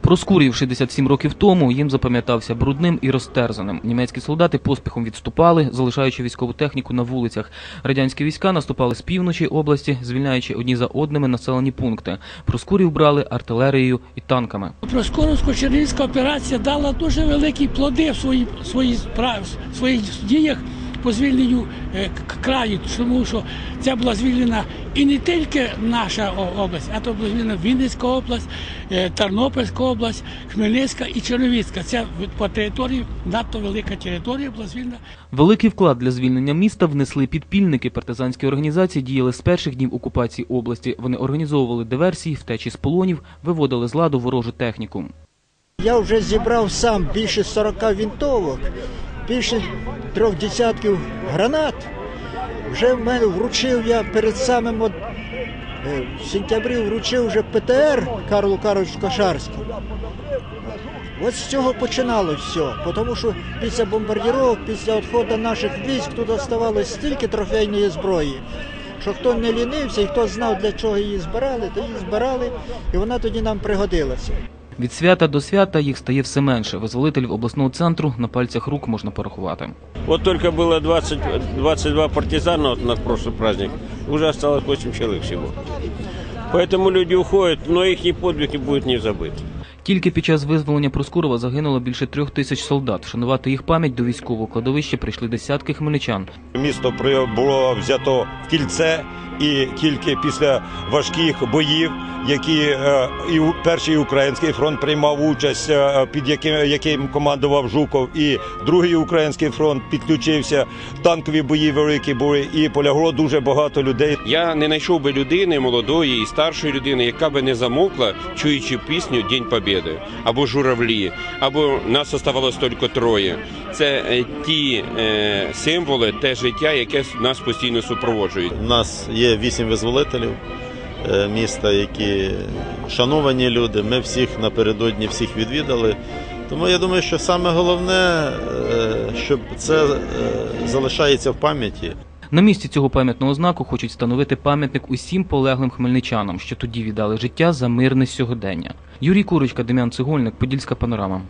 Проскурів 67 років тому їм запам'ятався брудним і розтерзаним. Німецькі солдати поспіхом відступали, залишаючи військову техніку на вулицях. Радянські війська наступали з півночі області, звільняючи одні за одними населені пункти. Проскурів брали артилерією і танками. Проскуровсько-Чернігівська операція дала дуже великі плоди в своїй своїй справ- своїх діях по звільненню е, краю, тому що це була звільнена і не тільки наша область, а то була звільнена Вінницька область, е, Тернопільська область, Хмельницька і Черновіцька. Це по території надто велика територія була звільнена. Великий вклад для звільнення міста внесли підпільники. Партизанські організації діяли з перших днів окупації області. Вони організовували диверсії, втечі з полонів, виводили з ладу ворожу техніку. Я вже зібрав сам більше 40 вінтовок, більше трьох десятків гранат. Вже в мене вручив я перед самим от, е, в сентябрі вручив вже ПТР Карлу Карловичу Кошарський. От з цього починало все, тому що після бомбардировок, після відходу наших військ тут оставалось стільки трофейної зброї, що хто не лінився і хто знав, для чого її збирали, то її збирали, і вона тоді нам пригодилася. Від свята до свята їх стає все менше. Визволителів обласного центру на пальцях рук можна порахувати. Вот только было 20, 22 партизана вот на прошлый праздник, уже осталось 8 человек всего. Поэтому люди уходят, но их подвиги будут не забыты. Тільки під час визволення Проскурова загинуло більше трьох тисяч солдат. Вшанувати їх пам'ять до військового кладовища прийшли десятки хмельничан. Місто при- було взято в кільце, і тільки після важких боїв, які е, і перший український фронт приймав участь, е, під яким, яким командував Жуков, і другий український фронт підключився. Танкові бої великі були, і полягло дуже багато людей. Я не знайшов би людини молодої і старшої людини, яка би не замовкла, чуючи пісню День Побєди або Журавлі, або нас оставалось тільки троє. Це е, ті е, символи, те життя, яке нас постійно супроводжує. У нас є вісім визволителів міста, які шановані люди. Ми всіх напередодні всіх відвідали. Тому я думаю, що саме головне, е, щоб це е, залишається в пам'яті. На місці цього пам'ятного знаку хочуть встановити пам'ятник усім полеглим хмельничанам, що тоді віддали життя за мирне сьогодення. Юрій Курочка, Дем'ян Цегольник, Подільська панорама.